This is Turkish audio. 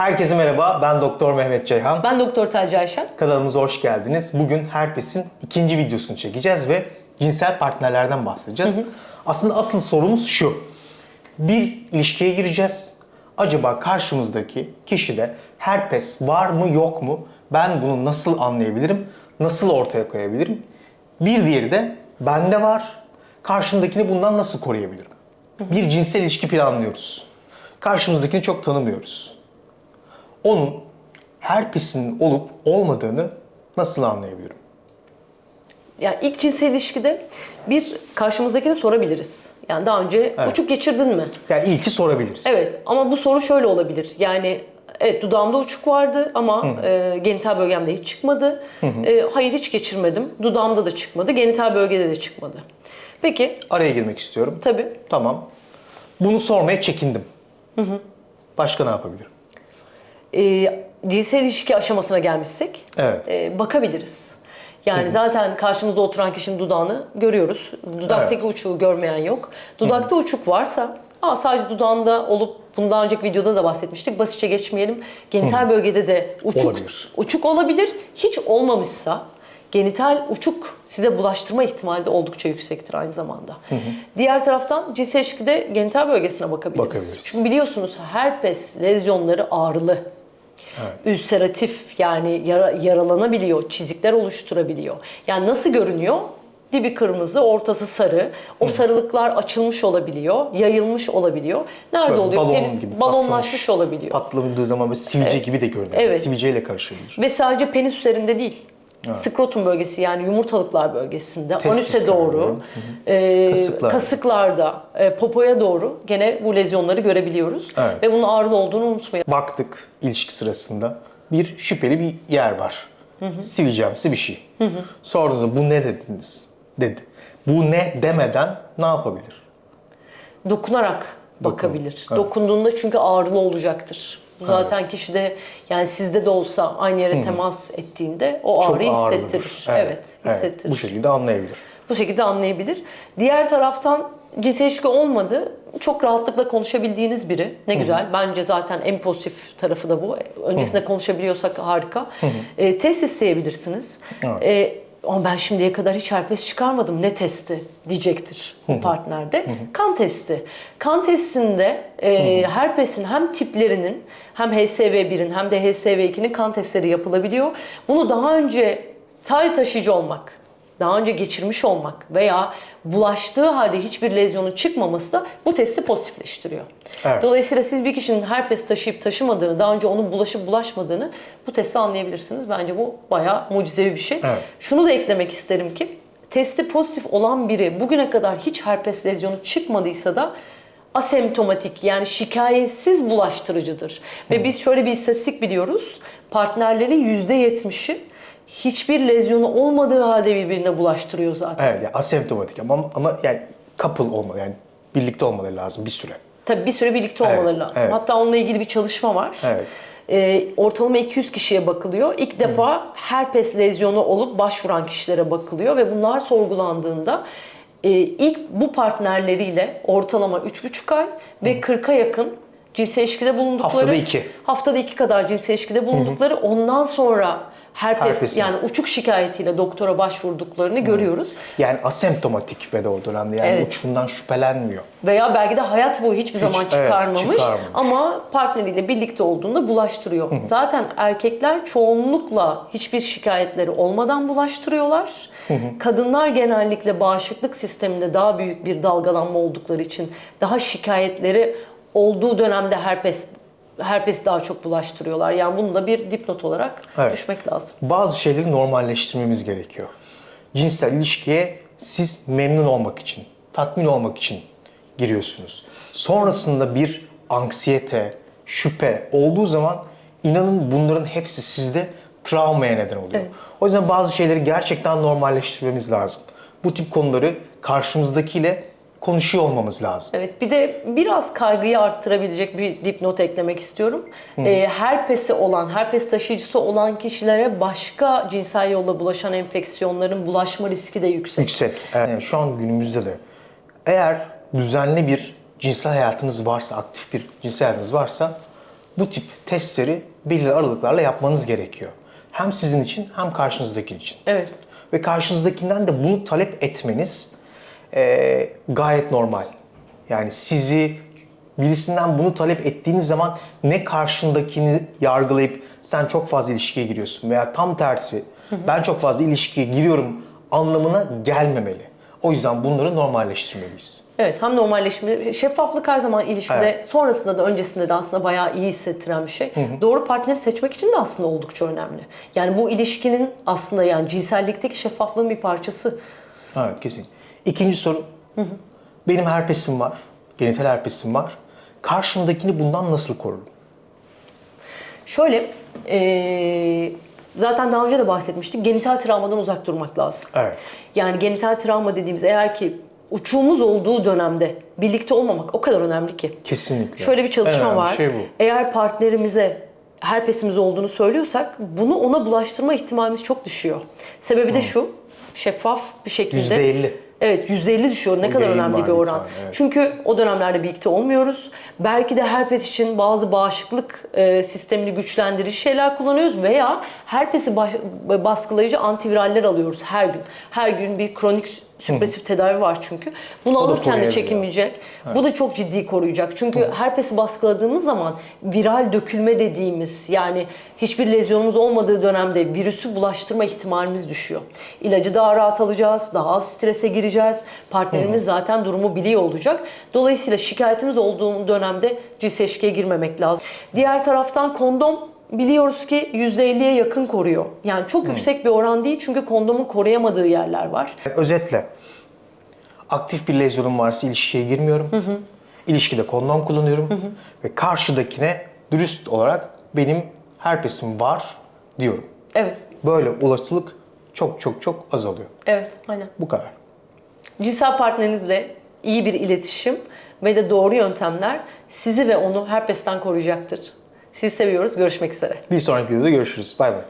Herkese merhaba, ben Doktor Mehmet Ceyhan. Ben Doktor Taci Ayşen. Kanalımıza hoş geldiniz. Bugün herpesin ikinci videosunu çekeceğiz ve cinsel partnerlerden bahsedeceğiz. Aslında asıl sorumuz şu. Bir ilişkiye gireceğiz. Acaba karşımızdaki kişide herpes var mı yok mu? Ben bunu nasıl anlayabilirim? Nasıl ortaya koyabilirim? Bir diğeri de bende var. Karşımdakini bundan nasıl koruyabilirim? Bir cinsel ilişki planlıyoruz. Karşımızdakini çok tanımıyoruz. Onun herpesinin olup olmadığını nasıl anlayabilirim? Yani ilk cinsel ilişkide bir karşımızdakine sorabiliriz. Yani daha önce uçuk geçirdin mi? Yani ilki sorabiliriz. Evet ama bu soru şöyle olabilir. Yani evet dudağımda uçuk vardı ama e, genital bölgemde hiç çıkmadı. E, hayır hiç geçirmedim. Dudağımda da çıkmadı. Genital bölgede de çıkmadı. Peki Araya girmek istiyorum. tabii Tamam. Bunu sormaya çekindim. Başka ne yapabilirim? E, cinsel ilişki aşamasına gelmişsek Evet. e, bakabiliriz. Yani zaten karşımızda oturan kişinin dudağını görüyoruz. Dudaktaki uçuğu görmeyen yok. Dudakta uçuk varsa, aa, sadece dudağında olup bundan önceki videoda da bahsetmiştik. Basitçe geçmeyelim. Genital bölgede de uçuk Olabilir. uçuk olabilir. Hiç olmamışsa genital uçuk size bulaştırma ihtimali de oldukça yüksektir aynı zamanda. Diğer taraftan cinsel ilişkide genital bölgesine bakabiliriz. Bakabiliriz. Çünkü biliyorsunuz herpes lezyonları ağrılı. Ülseratif yani yara- yaralanabiliyor, çizikler oluşturabiliyor. Yani nasıl görünüyor? Dibi kırmızı, ortası sarı. O sarılıklar açılmış olabiliyor, yayılmış olabiliyor. Nerede Böyle oluyor? balon Penis gibi balonlaşmış patlamış. olabiliyor. Patladığı zaman böyle sivilce gibi de görünüyor. Evet. Sivilceyle karışabilir. Ve sadece penis üzerinde değil. Skrotum bölgesi yani yumurtalıklar bölgesinde, anüse Testisler doğru, böyle. e, Kasıklar. kasıklarda, e, popoya doğru gene bu lezyonları görebiliyoruz. Evet. Ve bunun ağrılı olduğunu unutmayalım. Baktık ilişki sırasında bir şüpheli bir yer var. Sivilcemsi bir şey. Sorduğunuzda bu ne dediniz? Dedi. Bu ne demeden ne yapabilir? dokunarak bakabilir. evet. Dokunduğunda çünkü ağrılı olacaktır. Bu zaten kişide yani sizde de olsa aynı yere temas ettiğinde o Çok ağrıyı hissettirir. Evet, hissettirir. Bu şekilde anlayabilir. Bu şekilde anlayabilir. Diğer taraftan cinsel ilişki olmadı. Çok rahatlıkla konuşabildiğiniz biri. Ne güzel. Bence zaten en pozitif tarafı da bu. Öncesinde konuşabiliyorsak harika. E, test isteyebilirsiniz. Evet. E, ama ben şimdiye kadar hiç herpes çıkarmadım. Ne testi diyecektir bu partnerde. Kan testi. Kan testinde e, herpesin hem tiplerinin hem HSV1'in hem de HSV2'nin kan testleri yapılabiliyor. Bunu daha önce tay taşıyıcı olmak, daha önce geçirmiş olmak veya bulaştığı halde hiçbir lezyonun çıkmaması da bu testi pozitifleştiriyor. Evet. Dolayısıyla siz bir kişinin herpes taşıyıp taşımadığını, daha önce onun bulaşıp bulaşmadığını bu testte anlayabilirsiniz. Bence bu bayağı mucizevi bir şey. Evet. Şunu da eklemek isterim ki testi pozitif olan biri bugüne kadar hiç herpes lezyonu çıkmadıysa da asemptomatik yani şikayetsiz bulaştırıcıdır. Ve biz şöyle bir istatistik biliyoruz. Partnerlerin %70'i hiçbir lezyonu olmadığı halde birbirine bulaştırıyor zaten. Evet yani asemptomatik ama, ama yani couple olmalı yani birlikte olmaları lazım bir süre. Tabii bir süre birlikte Evet, olmaları lazım. evet. Hatta onunla ilgili bir çalışma var. Evet. Ee, ortalama 200 kişiye bakılıyor. İlk defa herpes lezyonu olup başvuran kişilere bakılıyor ve bunlar sorgulandığında e, ilk bu partnerleriyle ortalama 3,5 ay ve 40'a yakın cinsel ilişkide bulundukları Haftada iki. haftada iki kadar cinsel ilişkide bulundukları ondan sonra herpes Herpesin. yani uçuk şikayetiyle doktora başvurduklarını görüyoruz. Yani asemptomatik ve de o dönemde yani Evet. uçundan şüphelenmiyor. Veya belki de hayat boyu hiçbir zaman evet, çıkarmamış, çıkarmamış. ama partneriyle birlikte olduğunda bulaştırıyor. Zaten erkekler çoğunlukla hiçbir şikayetleri olmadan bulaştırıyorlar. Kadınlar genellikle bağışıklık sisteminde daha büyük bir dalgalanma oldukları için daha şikayetleri olduğu dönemde herpes herpes daha çok bulaştırıyorlar. Yani bunu da bir dipnot olarak Evet. düşmek lazım. Bazı şeyleri normalleştirmemiz gerekiyor. Cinsel ilişkiye siz memnun olmak için, tatmin olmak için giriyorsunuz. Sonrasında bir anksiyete, şüphe olduğu zaman inanın bunların hepsi sizde travmaya neden oluyor. Evet. O yüzden bazı şeyleri gerçekten normalleştirmemiz lazım. Bu tip konuları karşımızdakiyle konuşuyor olmamız lazım. Evet bir de biraz kaygıyı arttırabilecek bir dipnot eklemek istiyorum. Ee, herpesi olan, herpes taşıyıcısı olan kişilere başka cinsel yolla bulaşan enfeksiyonların bulaşma riski de yüksek. Yüksek. Yani şu an günümüzde de eğer düzenli bir cinsel hayatınız varsa, aktif bir cinsel hayatınız varsa bu tip testleri belirli aralıklarla yapmanız gerekiyor. Hem sizin için hem karşınızdaki için. Evet. Ve karşınızdakinden de bunu talep etmeniz eee, gayet normal. Yani sizi birisinden bunu talep ettiğiniz zaman ne karşındakini yargılayıp sen çok fazla ilişkiye giriyorsun veya tam tersi ben çok fazla ilişkiye giriyorum anlamına gelmemeli. O yüzden bunları normalleştirmeliyiz. Evet hem normalleşme, şeffaflık her zaman ilişkide Evet. sonrasında da öncesinde de aslında bayağı iyi hissettiren bir şey. Doğru partneri seçmek için de aslında oldukça önemli. Yani bu ilişkinin aslında yani cinsellikteki şeffaflığın bir parçası. Evet kesin. İkinci soru. Benim herpesim var. Genital herpesim var. Karşımdakini bundan nasıl korurum? Şöyle eee, zaten daha önce de bahsetmiştik genital travmadan uzak durmak lazım. Evet. Yani genital travma dediğimiz eğer ki uçuğumuz olduğu dönemde birlikte olmamak o kadar önemli ki. Kesinlikle. Şöyle bir çalışma önemli var. Şey bu. Eğer partnerimize herpesimiz olduğunu söylüyorsak bunu ona bulaştırma ihtimalimiz çok düşüyor. Sebebi de şu. Şeffaf bir şekilde. %50. Evet %50 düşüyor. Ne O kadar önemli bir oran. var, evet. Çünkü o dönemlerde birlikte olmuyoruz. Belki de herpes için bazı bağışıklık e, sistemini güçlendirici şeyler kullanıyoruz veya herpesi baskılayıcı antiviraller alıyoruz her gün. Her gün bir kronik süpresif tedavi var çünkü. Bunu da alırken de çekinmeyecek. Bu da çok ciddi koruyacak. Çünkü herpesi baskıladığımız zaman viral dökülme dediğimiz yani hiçbir lezyonumuz olmadığı dönemde virüsü bulaştırma ihtimalimiz düşüyor. İlacı daha rahat alacağız, daha az strese gireceğiz. Partnerimiz zaten durumu biliyor olacak. Dolayısıyla şikayetimiz olduğu dönemde cinsel ilişkiye girmemek lazım. Diğer taraftan kondom biliyoruz ki %50'ye yakın koruyor. Yani çok yüksek bir oran değil çünkü kondomun koruyamadığı yerler var. Özetle aktif bir lezyonum varsa ilişkiye girmiyorum. İlişkide kondom kullanıyorum ve karşıdakine dürüst olarak benim herpesim var diyorum. Evet, Böyle olasılık çok çok çok azalıyor. evet, aynen. Bu kadar. Cinsel partnerinizle iyi bir iletişim ve de doğru yöntemler sizi ve onu herpesten koruyacaktır. Sizi seviyoruz. Görüşmek üzere. Bir sonraki videoda görüşürüz. Bay bay.